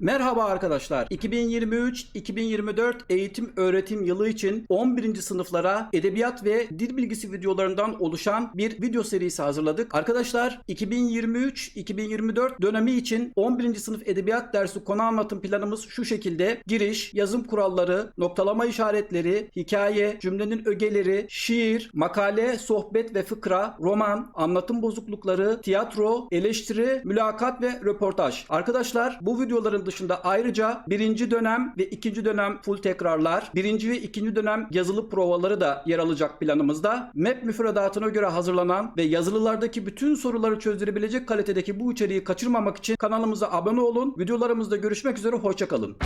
Merhaba arkadaşlar. 2023-2024 eğitim öğretim yılı için 11. sınıflara edebiyat ve dil bilgisi videolarından oluşan bir video serisi hazırladık. Arkadaşlar 2023-2024 dönemi için 11. sınıf edebiyat dersi konu anlatım planımız şu şekilde. Giriş, yazım kuralları, noktalama işaretleri, hikaye, cümlenin ögeleri, şiir, makale, sohbet ve fıkra, roman, anlatım bozuklukları, tiyatro, eleştiri, mülakat ve röportaj. Arkadaşlar bu videoların dışında ayrıca birinci dönem ve ikinci dönem full tekrarlar, birinci ve ikinci dönem yazılı provaları da yer alacak planımızda. MEP müfredatına göre hazırlanan ve yazılılardaki bütün soruları çözdürebilecek kalitedeki bu içeriği kaçırmamak için kanalımıza abone olun. Videolarımızda görüşmek üzere, hoşçakalın.